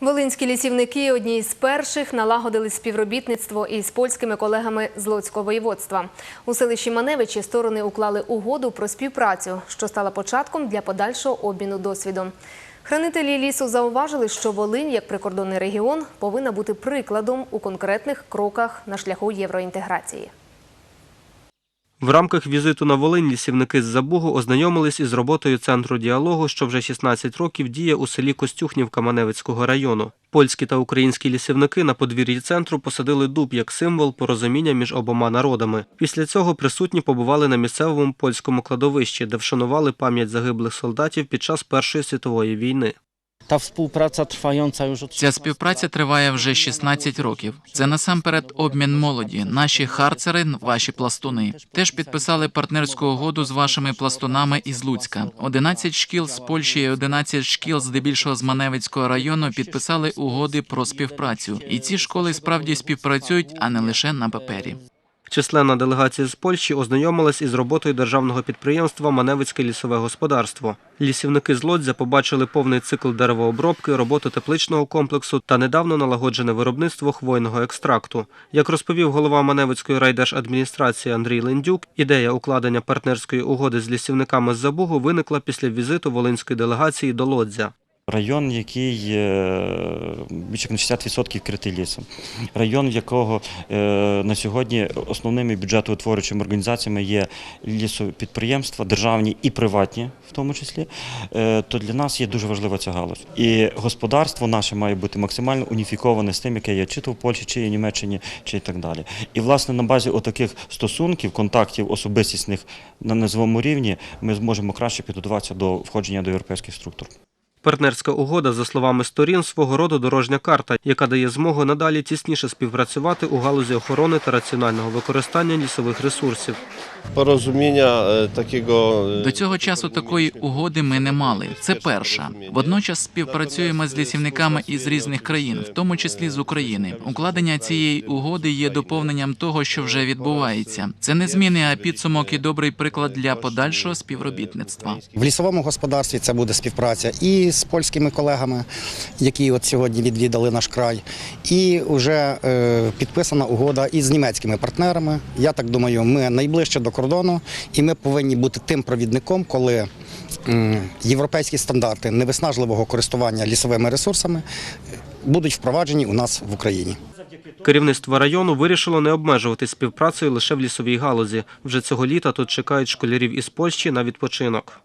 Волинські лісівники одні з перших налагодили співробітництво із польськими колегами з Луцького воєводства. У селищі Маневичі сторони уклали угоду про співпрацю, що стала початком для подальшого обміну досвідом. Хранителі лісу зауважили, що Волинь, як прикордонний регіон, повинна бути прикладом у конкретних кроках на шляху євроінтеграції. В рамках візиту на Волинь лісівники з Забугу ознайомились із роботою центру діалогу, що вже 16 років діє у селі Костюхнівка Маневицького району. Польські та українські лісівники на подвір'ї центру посадили дуб як символ порозуміння між обома народами. Після цього присутні побували на місцевому польському кладовищі, де вшанували пам'ять загиблих солдатів під час Першої світової війни. Współpraca trwająca już od Ця співпраця триває вже 16 років. Це насамперед обмін молоді. Наші харцери, ваші пластуни, теж підписали партнерську угоду з вашими пластунами із Луцька. 11 шкіл з Польщі і 11 шкіл, здебільшого з Маневицького району, підписали угоди про співпрацю. І ці школи справді співпрацюють, а не лише на папері. Численна делегація з Польщі ознайомилась із роботою державного підприємства Маневицьке лісове господарство. Лісівники з Лодзя побачили повний цикл деревообробки, роботу тепличного комплексу та недавно налагоджене виробництво хвойного екстракту. Як розповів голова Маневицької райдержадміністрації Андрій Лендюк, ідея укладення партнерської угоди з лісівниками з Забугу виникла після візиту волинської делегації до Лодзя. Район, який е, більше на 60% вкритий лісом. Район, в якого е, на сьогодні основними бюджетоутворюючими організаціями є лісопідприємства, державні і приватні, в тому числі, е, то для нас є дуже важлива ця галузь. І господарство наше має бути максимально уніфіковане з тим, яке є чи то в Польщі, чи в Німеччині, чи і так далі. І власне на базі отаких стосунків, контактів особистісних на низовому рівні ми зможемо краще підготуватися до входження до європейських структур. Партнерська угода, за словами сторін, свого роду дорожня карта, яка дає змогу надалі тісніше співпрацювати у галузі охорони та раціонального використання лісових ресурсів. porozumienia e, e, До цього часу такої угоди ми не мали. Це перша. Водночас співпрацюємо з лісівниками із різних країн, в тому числі з України. Укладення цієї угоди є доповненням того, що вже відбувається. Це не зміни, а підсумок і добрий приклад для подальшого співробітництва. В лісовому господарстві це буде співпраця і з польськими колегами, які от сьогодні відвідали наш край, і вже е, підписана угода із німецькими партнерами. Я так думаю, ми найближче до кордону, і ми повинні бути тим провідником, коли європейські стандарти невиснажливого користування лісовими ресурсами будуть впроваджені у нас в Україні. Керівництво району вирішило не обмежуватись співпрацею лише в лісовій галузі. Вже цього літа тут чекають школярів із Польщі на відпочинок.